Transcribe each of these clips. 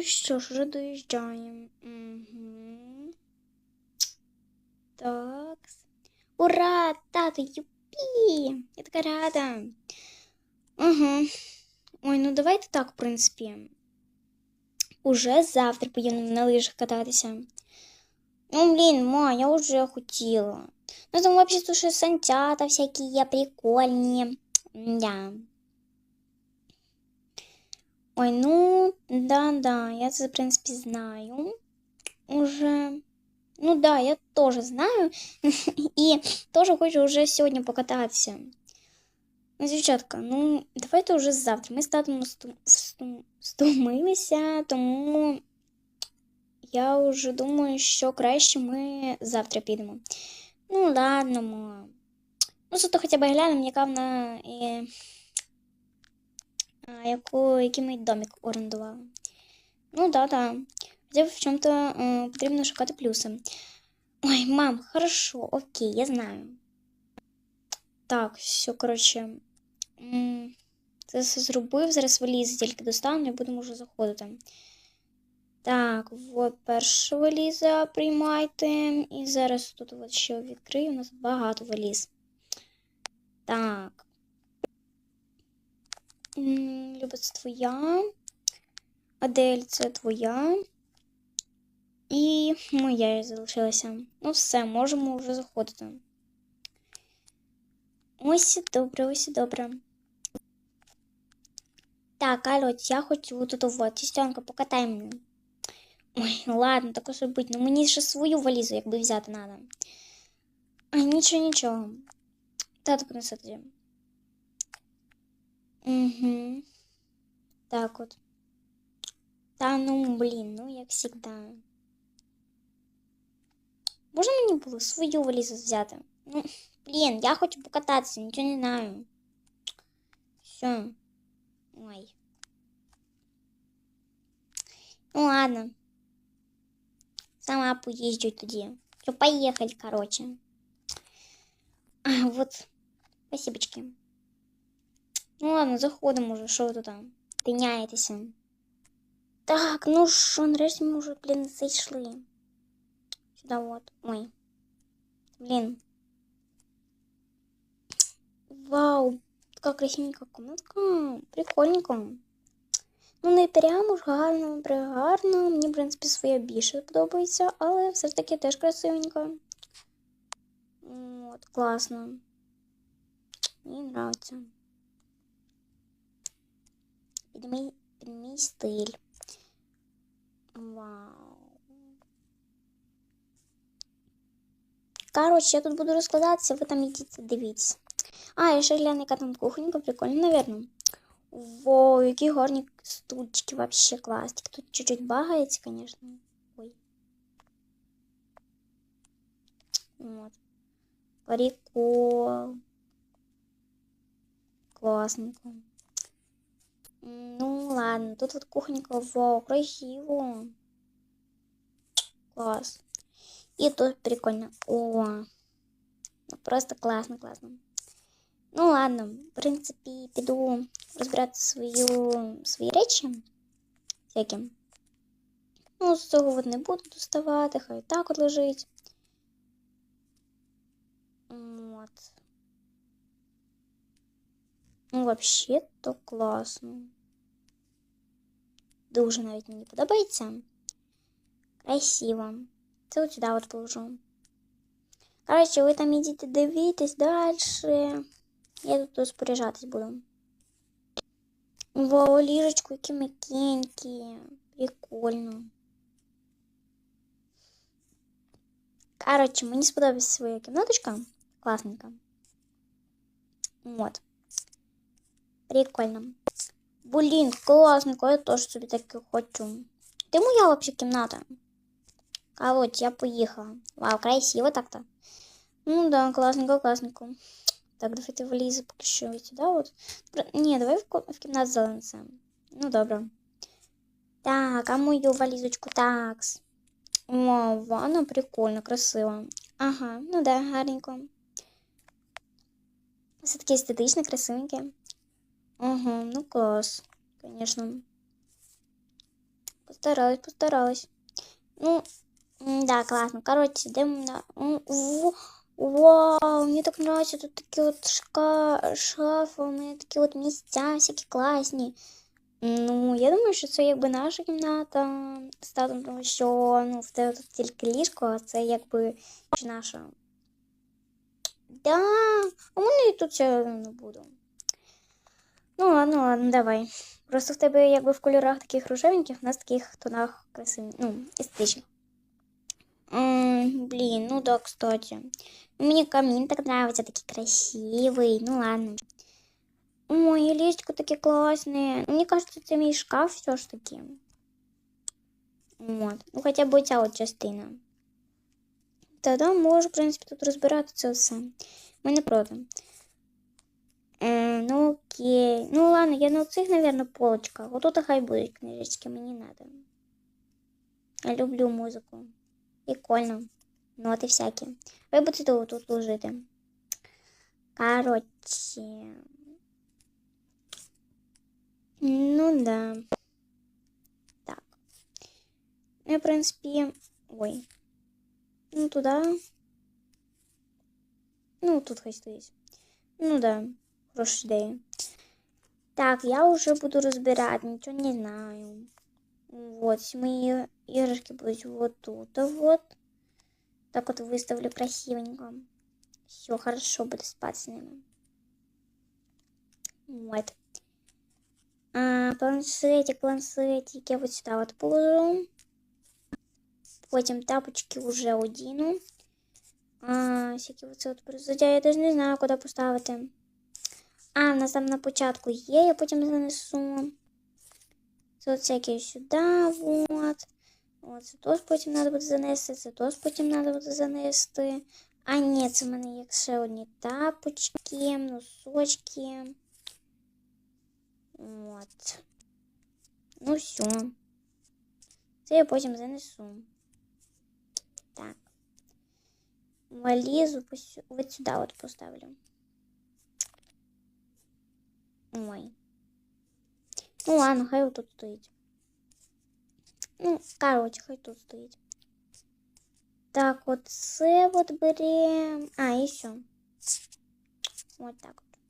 що ж, вже доїжджаємо. Угу. Так. Ура! Тато, юпі! Я така рада. Угу. Ой, ну давайте так, в принципі. Уже завтра поїдемо на лижах кататися. Ну, блін, ма, я вже хотіла. Ну, там взагалі ще санчата всякі є прикольні. Да. Ой, ну, да-да, я це, в принципі, знаю. Уже. Ну да, я тоже знаю. І теж хочу вже сьогодні покататися. Ну, дівчатка, ну, давайте вже завтра. Ми з татом сту- сту- стомилися, тому я вже думаю, що краще ми завтра підемо. Ну, ладно, ма. Ну, зато хоча б глянемо, яка вона. Е... Яку, який ми домик орендували. Ну, да, да. Б в чому-то е, потрібно шукати плюси. Ой, мам, хорошо, окей, я знаю. Так, все, коротше. Це все зробив. Зараз валізи тільки достану і будемо вже заходити. Так, от перша валіза приймайте. І зараз тут от ще відкрию. У нас багато валіз. Так. М, Люба, це твоя. Адель, це твоя. І моя залишилася. Ну, все, можемо вже заходити. Ось і добре, ось і добре. Так, алло, я хочу тут вот, сестренка, покатай мене. Ой, ну ладно, так уж і бить. Ну мені ще свою валізу, якби взяти надо. Ай, нічого, нічого. Тато принесе тоді. Угу. Так от. Та ну, блін, ну як завжди. Можна мені було свою валізу взяти? Ну, блін, я хочу покататися, нічого не знаю. Все. Ой. Ну ладно. Сама поїжджу тоді. Все, поїхали, короче. А, вот. Спасибочки. Ну ладно, заходимо уже, що ви тут там? Тиняєтеся. Так, ну що, нарешті ми вже, блін, зайшли. Сюда вот. Ой. Блин. Вау. Така красивенька комнатка. Прикольненько. Ну, не прямо ж гарно, пригарно. Мені, в принципі, своя більше подобається, але все ж таки теж красивенько. От, класно. Мені нравиться. Під мій, під мій стиль. Вау. Коротше, я тут буду розкладатися, ви там ідіть, дивіться. А, я ще гляну, яка там кухонька, прикольно, наверное. Воу, які гарні стульчики, вообще клас. Тут чуть-чуть багається, конечно. Ой. Вот. Прикол. Классненько. Ну, ладно, тут вот кухонька, вау, красиво. Класс. И тут прикольно. О, ну, просто классно, классно. Ну ладно, в принципі, піду розбирати свою, свої речі. Всякі. Ну, з цього от не буду доставати, хай так от лежить. От. Ну, вообще то класно. Дуже навіть мені подобається. Красиво. Це от сюди от положу. Коротше, ви там ідіть дивитесь далі. Я тут розпоряджатись буду. Вау, ліжечку, які м'якенькі. Прикольно. Коротше, мені сподобалася своя кімнаточка. Класненька. Вот. Прикольно. Блін, класненько, я теж собі таке хочу. Де моя вообще кімната? А вот я поїхала. Вау, красиво так-то. Ну да, классненько, классненько. Так, давайте валізи поки що сюди от. Ні, давай в, ко- в кімнат занесемо. Ну, добре. Так, а мою валізочку такс. О, ванна прикольно, красиво. Ага, ну да, гарненько. Все таки естетично, красивеньке. Ага, ну клас, конечно. Постаралась, постаралась. Ну, да, классно. Короче, идем на... Вау, мне так нравится. Тут такі от шка... шафи, у мене такі от місця всякі класні. Ну, я думаю, що це якби наша кімната з татом, тому що ну, тебе тут тільки ліжко, а це ще наша. Да, а мене і тут ще не буду. Ну ладно, ладно, давай. Просто в тебе якби в кольорах таких рожевеньких, в нас таких тонах красивих, ну, естетичних. Блин, ну да, кстати. Мне камин так нравится, такой красивый. Ну ладно. Ой, и листики такие классные. Мне кажется, это мой шкаф все ж таки. Вот. Ну, хоча б ця от частина. Тоді можу, в принципі, тут розбирати це все. Ми не проти. Е, ну окей. Ну ладно, я на цих, наверное, полочках. Вот тут хай будуть книжечки, мені надо. Я люблю музику. Прикольно. Ноти всякі. Ви будете тут, тут ложити. Короче. Ну да. Так. Ну, в принципе, ой. Ну, туда. Ну, тут хай стоїть. Ну да, хороша ідея. Так, я уже буду розбирати, нічого не знаю. Вот, всі мої іграшки будуть вот тут, вот. Так вот выставлю красивенько. Все, хорошо, буду спать с ними. Вот. А, планшетик, планшетик я вот сюда вот положу. Потім тапочки уже одіну. А, всякі оце от призводя, я даже не знаю, куди поставити. А, в нас там на початку є, я потім занесу. Це от всякі сюди, вот. От, це теж потім треба буде занести, це теж потім треба буде занести. А ні, це в мене є ще одні тапочки, носочки. От. Ну все. Це я потім занесу. Так. Валізу пос- вот сюда вот поставлю. Ой. Ну ладно, хай вот тут стоїть. Ну, короче, хай тут стоїть. Так, от це от берем. А, і все. Вот так вот.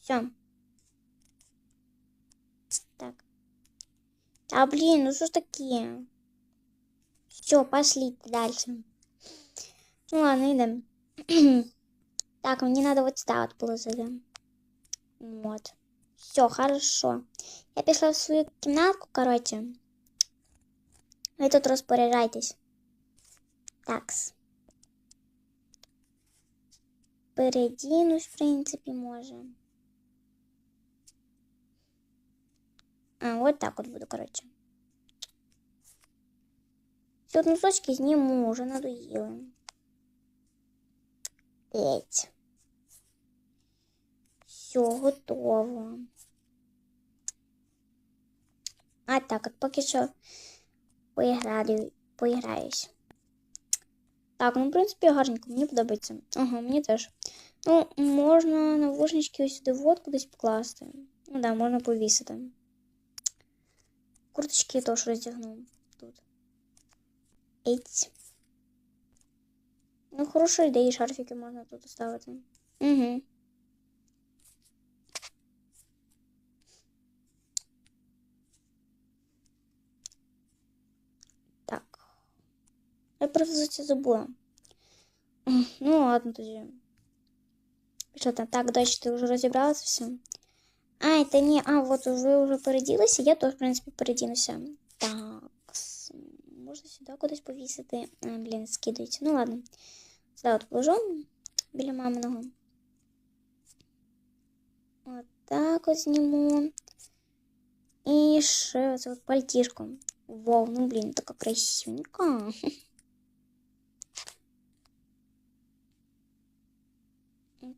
Все. Так. А блин, ну что ж такие? Все, пошли дальше. Ну ладно, идем. так, мне надо вот сюда вот положить. Вот. Все, хорошо. Я пішла в свою кімнатку, короче. Ви тут розпоряджайтесь. Такс. Передінусь, в принципі, може. А, вот так вот буду, короче. Все, от носочки зніму, уже надоїли. П'ять. Все, готово. А так, от поки що поіграю, поіграюсь. Так, ну, в принципі, гарненько, мені подобається. Ага, мені теж. Ну, можна навушнички ось сюди вот кудись покласти. Ну да, можна повісити. Курточки я теж роздягну тут. Еть. Ну, хороша ідея, шарфики можна тут оставити. Угу. Я просто це забула. М, Ну, ладно тоді. Що там? Так, дальше ти вже розібралася все. А, это не... А, вот ви вже переділися, я теж, в принципі, передінуся. Так. с- Можна сюди кудись повісити. А, блін, скидається. Ну ладно. Сюди от положу біля маминого. От так от зніму. І ще оце от пальтішко. Вау, ну блін, така красивенька.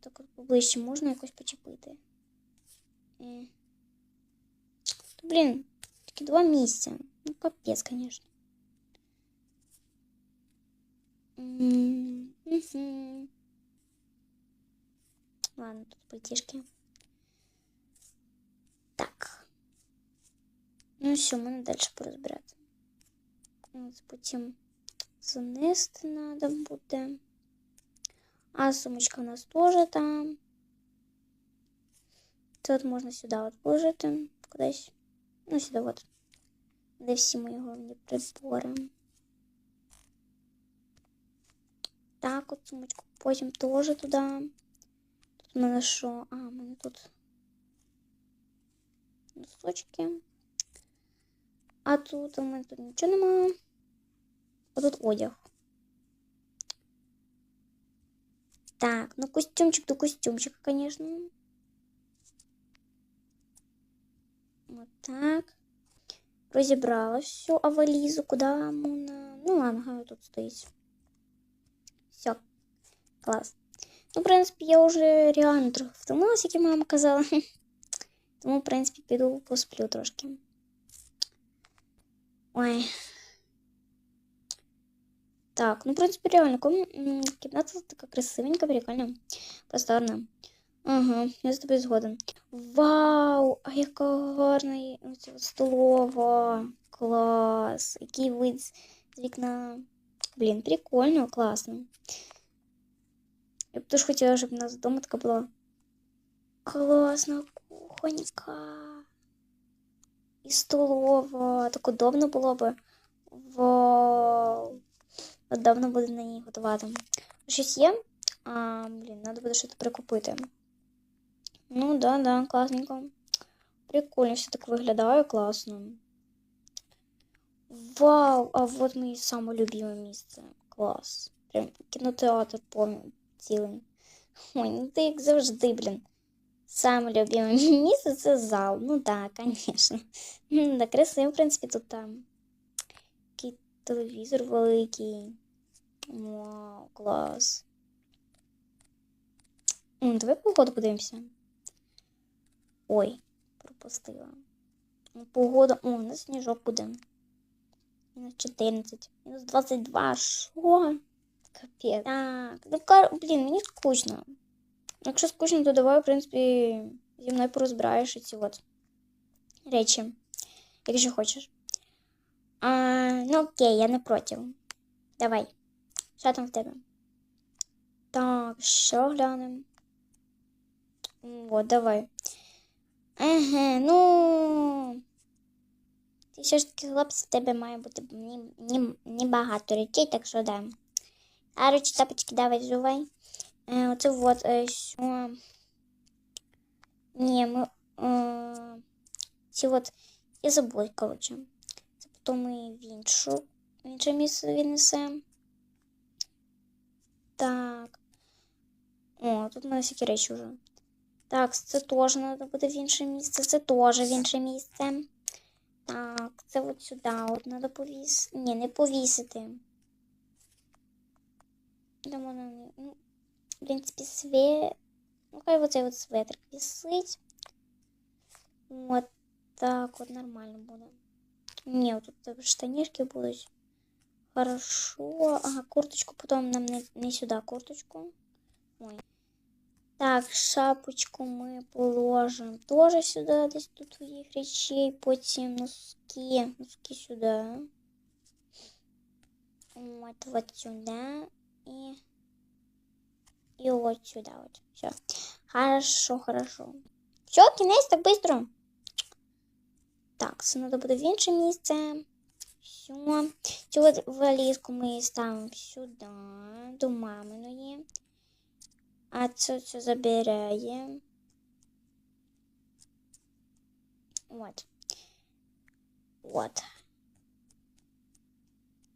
так от поближче можна якось почепити. М. Та, блін, тільки два місця. Ну, капець, звісно. М, мгм. Ладно, тут пальтишки. Так. Ну все, мене далі порозбирати. Ось потім занести треба буде. А сумочка у нас теж там. Тут можна сюди от положити кудись. Ну, сюди от. Де всі мої головні прибори. Так, от сумочку. Потім теж туди. Тут в мене що? А, в мене тут носочки. А тут у мене тут нічого немає. А тут одяг. Так, ну костюмчик до костюмчика, конечно. Вот так. Розібрала все, а валізу куди можна? Ну ладно, хай тут стоїть. Все, клас. Ну, в принципі, я вже реально трохи втомилася, як і мама казала. Тому, в принципі, піду посплю трошки. Ой. Так, ну, в принципі, реально, ком... м, кімната така красивенька, прикольна, просторна. Ага, я з тобою згоден. Вау! А яка гарна оця от столова. Клас! Який вид з з вікна. Блін, прикольно, класно. Я б теж хотіла, щоб у нас вдома така була класна кухонька. І столова. Так удобно було б. Вау! Давно буду на ній готувати. Щось є? А, блін, треба буде щось прикупити. Ну, да, да, класненько. Прикольно, все так виглядає класно. Вау! А вот моє саме любиме місце. Клас. Прям кінотеатр повний цілий. Ой, ну ти як завжди, блін. Саме любиме місце це зал. Ну так, да, звісно. Да, красиво, в принципі, тут там. Телевізор великий. Вау, клас. М, Давай погоду подивимося. Ой, пропустила. Ну, Погода. О, у нас сніжок буде. Мінус 14. Мінус 22. Що? Капець. Так, ну кар... блін, мені скучно. Якщо скучно, то давай, в принципі, зі мною порозбираєш ці от речі. Якщо хочеш. А, ну окей, я не проти. Давай. Що там в тебе? Так, що глянемо? От, давай. Ага, ну. Ти все ж таки хлопець, в тебе має бути не, не, не багато речей, так що да. А речі тапочки давай зувай. Е, оце вот е, що. Ні, ми. Е, ці от. Я забула, коротше. Потім ми в іншу. В інше місце віднесемо. Так. О, тут у мене всякі речі вже. Так, це теж треба буде в інше місце, це теж в інше місце. Так, це от сюди от треба повісити. Ні, не повісити. Де можна, ну, в принципі, све... Ну, хай оцей от светрик висить. От так от нормально буде. Ні, от тут штанішки будуть. Хорошо. Ага, курточку потім нам не, не сюди курточку. Ой. Так, шапочку ми положимо теж сюди, десь тут твоїх речей, потім носки, носки сюди. Вот, вот сюда и и вот сюда вот. Все. Хорошо, хорошо. Все, кінець так быстро. Так, це треба буде в інше місце. Все. Цю от валізку ми ставимо сюди, до маминої. А це все забираємо. Вот. Вот.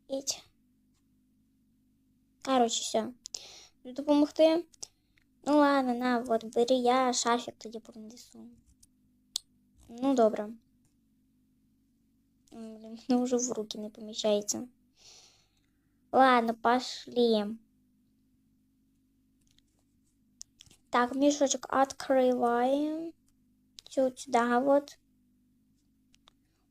Іть. Короче, все. Допомогти. Ну ладно, на, вот, бери я шафик тоді принесу. Ну, добре. Блин, ну уже в руки не помещается. Ладно, пошли. Так, мешочек открываем. Все сюда вот.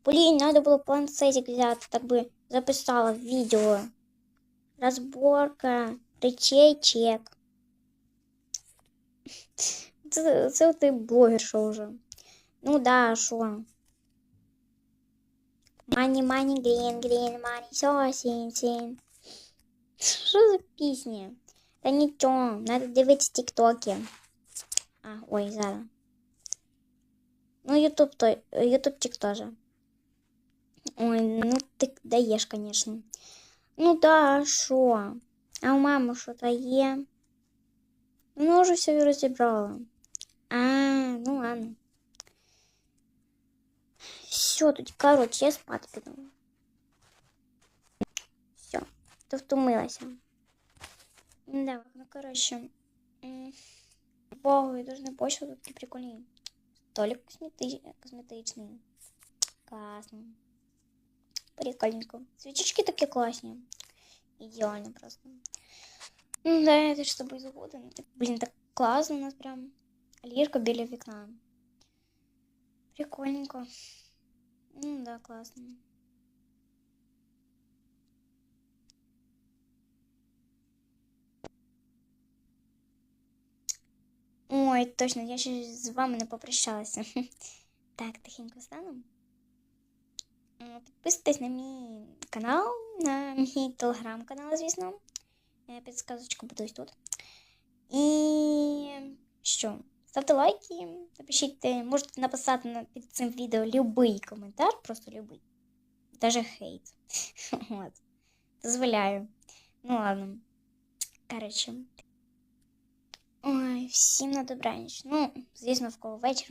Блин, надо было планшетик взять, так бы записала видео. Разборка речей. Це, це ти блогерша вже. Ну да, що? Money, money, green, green, money, so син, син. Що за пісні? Та нічого, надо дивитися тіктоки. А, ой, зараз. Ну, ютуб то, ютубчик теж. Ой, ну ти даєш, конечно. Ну да, а що? А у мами що-то є? Ну, вже все розібрала. А, ну ладно. Все, тут, короче, я спати піду. Все, то втомилася. Да, ну короче. м, Богу, я дуже не почва тут такі прикольні. Столик космети... косметичний. Класно. Прикольненько. Свічечки такі класні. Ідеально просто. Ну да, я теж з тобою згоден. Блін, так класно у нас прям. Ліжко біля вікна. Прикольненько. Ну да, класно. Ой, точно, я ще з вами не попрощалася. Так, тихенько стану. Підписуйтесь на мій канал, на мій телеграм-канал, звісно. Підсказочка буде тут. І що? Ставте лайки, напишіть, е, можете написати на- під цим відео любий коментар, просто любий. Даже хейт. От. Дозволяю. Ну ладно. Коротше. Ой, всім на добраніч. Ну, звісно, в кого вечір.